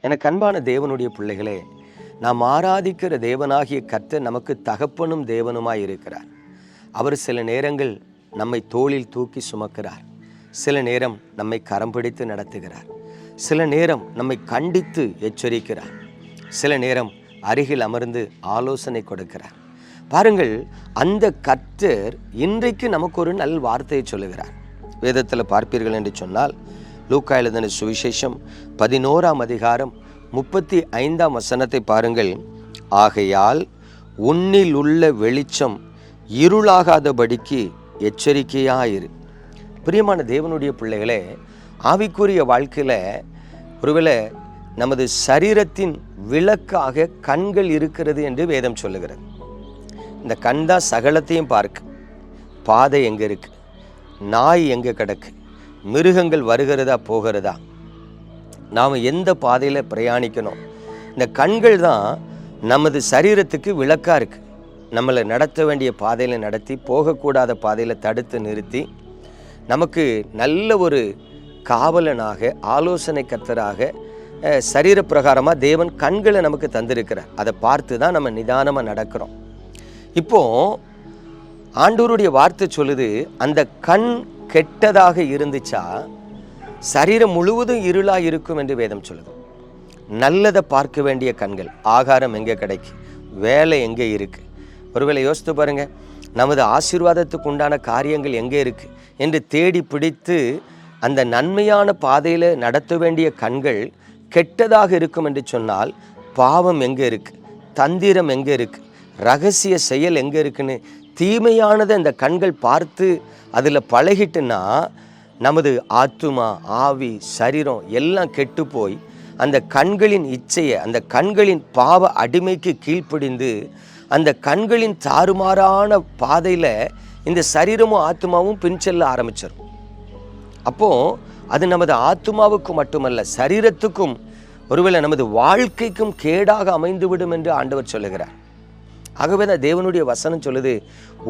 எனக்கு அன்பான தேவனுடைய பிள்ளைகளே நாம் ஆராதிக்கிற தேவனாகிய கர்த்தர் நமக்கு தகப்பனும் தேவனுமாய் இருக்கிறார். அவர் சில நேரங்கள் நம்மை தோளில் தூக்கி சுமக்கிறார். சில நேரம் நம்மை கரம் பிடித்து நடத்துகிறார். சில நேரம் நம்மை கண்டித்து எச்சரிக்கிறார். சில நேரம் அருகில் அமர்ந்து ஆலோசனை கொடுக்கிறார். பாருங்கள் அந்த கர்த்தர் இன்றைக்கு நமக்கு ஒரு நல் வார்த்தையை சொல்லுகிறார். வேதத்தில் பார்ப்பீர்கள் என்று சொன்னால் லூக்கா எழுதின சுவிசேஷம்? பதினோராம் அதிகாரம் முப்பத்தி ஐந்தாம் வசனத்தை பாருங்கள். ஆகையால் உன்னில் உள்ள வெளிச்சம் இருளாகாதபடிக்கு எச்சரிக்கையாயிரு. பிரியமான தேவனுடைய பிள்ளைகளே ஆவிக்குரிய வாழ்க்கையில் ஒருவேளை நமது சரீரத்தின் விளக்காக கண்கள் இருக்கிறது என்று வேதம் சொல்லுகிறது. இந்த கண் தான் சகலத்தையும் பார்க்கு. பாதை எங்கே இருக்கு? நாய் எங்கே கிடக்கு? மிருகங்கள் வருகிறதா போகிறதா? நாம் எந்த பாதையில் பிரயாணிக்கணும்? இந்த கண்கள் தான் நமது சரீரத்துக்கு விளக்காக இருக்குது நம்மளை நடத்த வேண்டிய பாதையில் நடத்தி போகக்கூடாத பாதையில் தடுத்து நிறுத்தி நமக்கு நல்ல ஒரு காவலனாக ஆலோசனை கத்தராக சரீர சரீரப்பிரகாரமாக தேவன் கண்களை நமக்கு தந்திருக்கிறார். அதை பார்த்து தான் நம்ம நிதானமாக நடக்கிறோம். இப்போ ஆண்டூருடைய வார்த்தை சொல்லுது அந்த கண் கெட்டதாக இருந்துச்சா சரீரம் முழுவதும் இருளாக இருக்கும் என்று வேதம் சொல்லுது. நல்லதை பார்க்க வேண்டிய கண்கள் ஆகாரம் எங்கே கிடைக்கு வேலை எங்கே இருக்குது ஒருவேளை யோசித்து பாருங்கள் நமது ஆசீர்வாதத்துக்கு உண்டான காரியங்கள் எங்கே இருக்குது என்று தேடி பிடித்து அந்த நன்மையான பாதையில் நடத்த வேண்டிய கண்கள் கெட்டதாக இருக்கும் என்று சொன்னால் பாவம் எங்கே இருக்குது தந்திரம் எங்கே இருக்குது ரகசிய செயல் எங்கே இருக்குன்னு தீமையானதை இந்த கண்கள் பார்த்து அதில் பழகிட்டுன்னா நமது ஆத்துமா ஆவி சரீரம் எல்லாம் கெட்டு போய் அந்த கண்களின் இச்சையை அந்த கண்களின் பாவ அடிமைக்கு கீழ்ப்படிந்து அந்த கண்களின் தாறுமாறான பாதையில் இந்த சரீரமும் ஆத்மாவும் பின்செல்ல ஆரம்பிச்சிடும் அப்போது அது நமது ஆத்மாவுக்கு மட்டுமல்ல சரீரத்துக்கும் ஒருவேளை நமது வாழ்க்கைக்கும் கேடாக அமைந்துவிடும் என்று ஆண்டவர் சொல்லுகிறார். ஆகவே தான் தேவனுடைய வசனம் சொல்லுது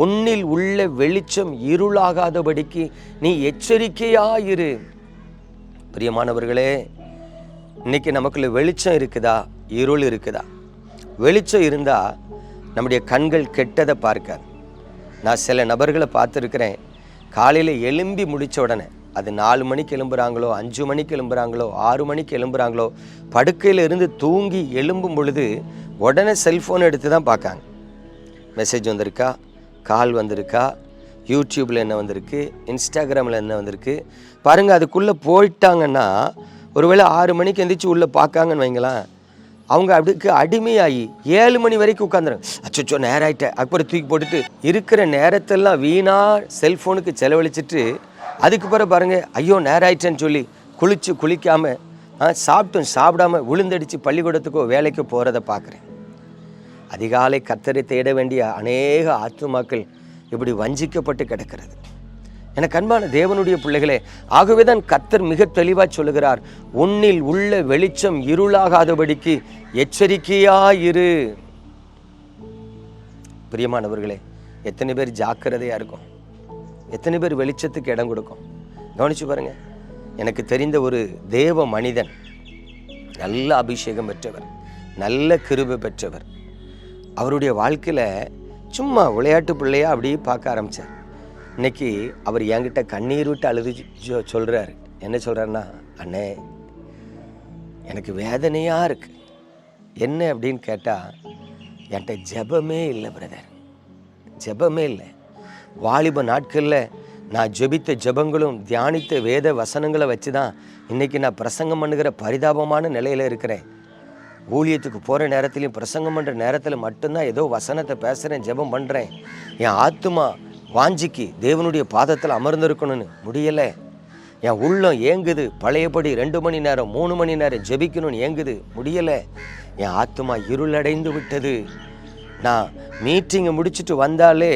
உன்னில் உள்ள வெளிச்சம் இருளாகாதபடிக்கு நீ எச்சரிக்கையாயிரு. பிரியமானவர்களே இன்னைக்கு நமக்குள்ள வெளிச்சம் இருக்குதா? இருள் இருக்குதா? வெளிச்சம் இருந்தால் நம்முடைய கண்கள் கெட்டதை பார்க்காது. நான் சில நபர்களை பார்த்துருக்கிறேன் காலையில் எலும்பி முடிச்ச உடனே அது நாலு மணிக்கு எழும்புறாங்களோ அஞ்சு மணிக்கு எழும்புறாங்களோ ஆறு மணிக்கு எழும்புறாங்களோ படுக்கையில் இருந்து தூங்கி எழும்பும் பொழுது உடனே செல்ஃபோன் எடுத்து தான் பார்க்காங்க. மெசேஜ் வந்திருக்கா? கால் வந்திருக்கா? யூடியூப்பில் என்ன வந்திருக்கு? இன்ஸ்டாகிராமில் என்ன வந்திருக்கு? பாருங்கள் அதுக்குள்ளே போயிட்டாங்கன்னா ஒருவேளை ஆறு மணிக்கு எந்திரிச்சு உள்ளே பார்க்காங்கன்னு வைங்களேன் அவங்க அப்படிக்கு அடிமையாகி ஏழு மணி வரைக்கும் உட்காந்துரும் அச்சோ நேரம் ஆயிட்டேன் அப்புறம் தூக்கி போட்டுட்டு இருக்கிற நேரத்தெல்லாம் வீணாக செல்ஃபோனுக்கு செலவழிச்சிட்டு அதுக்கு பிறகு பாருங்க ஐயோ நேரம் ஆயிட்டேன்னு சொல்லி குளித்து குளிக்காமல் ஆ, சாப்பிட்டும் சாப்பிடாம விழுந்தடிச்சு பள்ளிக்கூடத்துக்கோ வேலைக்கோ போகிறத பார்க்குறேன். அதிகாலை கத்தரை தேட வேண்டிய அநேக ஆத்துமாக்கள் இப்படி வஞ்சிக்கப்பட்டு கிடக்கிறது. எனக்கு அன்பான தேவனுடைய பிள்ளைகளே ஆகவே தான் கத்தர் மிக தெளிவாக சொல்லுகிறார் உன்னில் உள்ள வெளிச்சம் இருளாகாதபடிக்கு எச்சரிக்கையாயிரு. பிரியமானவர்களே எத்தனை பேர் ஜாக்கிரதையாக இருக்கும்? எத்தனை பேர் வெளிச்சத்துக்கு இடம் கொடுக்கும்? கவனிச்சு பாருங்க எனக்கு தெரிந்த ஒரு தேவ மனிதன் நல்ல அபிஷேகம் பெற்றவர் நல்ல கிருபை பெற்றவர் அவருடைய வாழ்க்கையில் சும்மா விளையாட்டு பிள்ளையாக அப்படியே பார்க்க ஆரம்பித்தார் இன்னைக்கு அவர் என்கிட்ட கண்ணீர் விட்டு அழுது சொ- என்ன சொல்கிறாருன்னா அண்ணே எனக்கு வேதனையாக இருக்கு. என்ன அப்படின்னு கேட்டால் என்கிட்ட ஜெபமே இல்லை பிரதர் ஜெபமே இல்லை. வாலிப நாட்களில் நான் ஜெபித்த ஜெபங்களும் தியானித்த வேத வசனங்களை வச்சு தான் இன்றைக்கி நான் பிரசங்கம் பண்ணுகிற பரிதாபமான நிலையில் இருக்கிறேன். ஊழியத்துக்கு போகிற நேரத்துலையும் பிரசங்கம் பண்ணுற நேரத்தில் மட்டும்தான் ஏதோ வசனத்தை பேசுகிறேன் ஜெபம் பண்ணுறேன் என் ஆத்துமா வாஞ்சிக்கு தேவனுடைய பாதத்தில் அமர்ந்திருக்கணும்னு முடியலை. என் உள்ளம் ஏங்குது பழையபடி ரெண்டு மணி நேரம் மூணு மணி நேரம் ஜெபிக்கணும்னு ஏங்குது முடியலை. என் ஆத்துமா இருளடைந்து விட்டது. நான் மீட்டிங்கை முடிச்சுட்டு வந்தாலே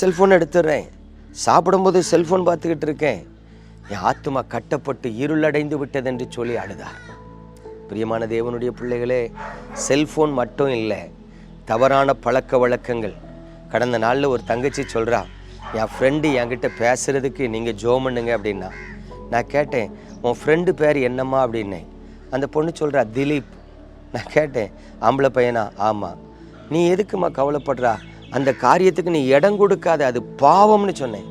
செல்ஃபோன் எடுத்துடுறேன் சாப்பிடும்போது செல்ஃபோன் பார்த்துக்கிட்டு இருக்கேன். என் ஆத்துமா கட்டப்பட்டு இருளடைந்து விட்டது என்று சொல்லி அழுதார். பிரியமான தேவனுடைய பிள்ளைகளே செல்ஃபோன் மட்டும் இல்லை தவறான பழக்க வழக்கங்கள். கடந்த நாளில் ஒரு தங்கச்சி சொல்கிறா என் ஃப்ரெண்டு என்கிட்ட பேசுகிறதுக்கு நீங்கள் ஜோ பண்ணுங்க அப்படின்னா. நான் கேட்டேன் உன் ஃப்ரெண்டு பேர் என்னம்மா? அப்படின்னேன் அந்த பொண்ணு சொல்கிறா திலீப். நான் கேட்டேன் ஆம்பளை பையனா? ஆமாம் நீ எதுக்குமா கவலைப்படுறா? அந்த காரியத்துக்கு நீ இடம் கொடுக்காத அது பாவம்னு சொன்னேன்.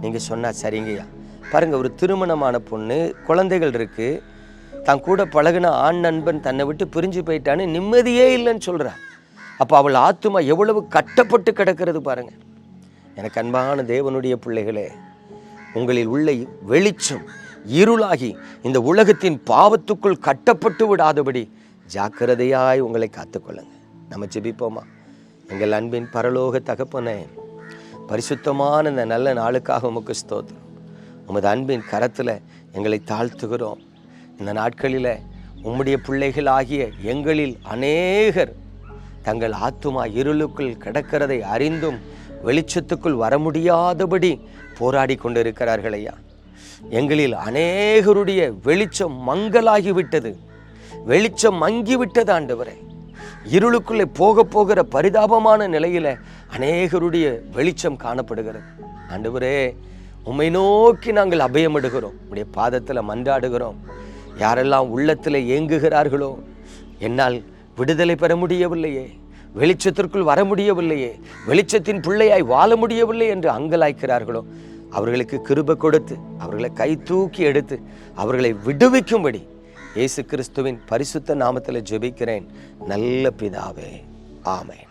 நீங்கள் சொன்னா சரிங்கய்யா. பாருங்கள் ஒரு திருமணமான பொண்ணு குழந்தைகள் இருக்குது தான் கூட பழகுன ஆண் நண்பன் தன்னை விட்டு பிரிஞ்சு போயிட்டான்னு நிம்மதியே இல்லைன்னு சொல்கிறா அப்போ அவள் ஆத்துமா எவ்வளவு கட்டப்பட்டு கிடக்கிறது பாருங்கள் எனக்கு அன்பான தேவனுடைய பிள்ளைகளே உங்களில் உள்ள வெளிச்சம் இருளாகி இந்த உலகத்தின் பாவத்துக்குள் கட்டப்பட்டு விடாதபடி ஜாக்கிரதையாய் உங்களை காத்துக்கொள்ளுங்க. நம்ம ஜெபிப்போமா? எங்கள் அன்பின் பரலோக தகப்பனே பரிசுத்தமான இந்த நல்ல நாளுக்காக உமக்கு ஸ்தோத்திரம். உமது அன்பின் கரத்தில் எங்களை தாழ்த்துகிறோம். இந்த நாட்களில் உம்முடைய பிள்ளைகள் ஆகிய எங்களில் அநேகர் தங்கள் ஆத்துமா இருளுக்குள் கிடக்கிறதை அறிந்தும் வெளிச்சத்துக்குள் வர முடியாதபடி போராடி கொண்டிருக்கிறார்கள் ஐயா. எங்களில் அநேகருடைய வெளிச்சம் மங்கலாகி விட்டது வெளிச்சம் மங்கிவிட்டது ஆண்டவரே. இருளுக்குள்ளே போக போகிற பரிதாபமான நிலையில அநேகருடைய வெளிச்சம் காணப்படுகிறது. ஆண்டவரே உம்மை நோக்கி நாங்கள் அபயமிடுகிறோம். உடைய பாதத்தில் மன்றாடுகிறோம். யாரெல்லாம் உள்ளத்தில் ஏங்குகிறார்களோ என்னால் விடுதலை பெற முடியவில்லையே வெளிச்சத்திற்குள் வர முடியவில்லையே வெளிச்சத்தின் பிள்ளையாய் வாழ முடியவில்லை என்று அங்கலாய்க்கிறார்களோ அவர்களுக்கு கிருபை கொடுத்து அவர்களை கை தூக்கி எடுத்து அவர்களை விடுவிக்கும்படி இயேசு கிறிஸ்துவின் பரிசுத்த நாமத்தில் ஜெபிக்கிறேன். நல்ல பிதாவே. ஆமேன்.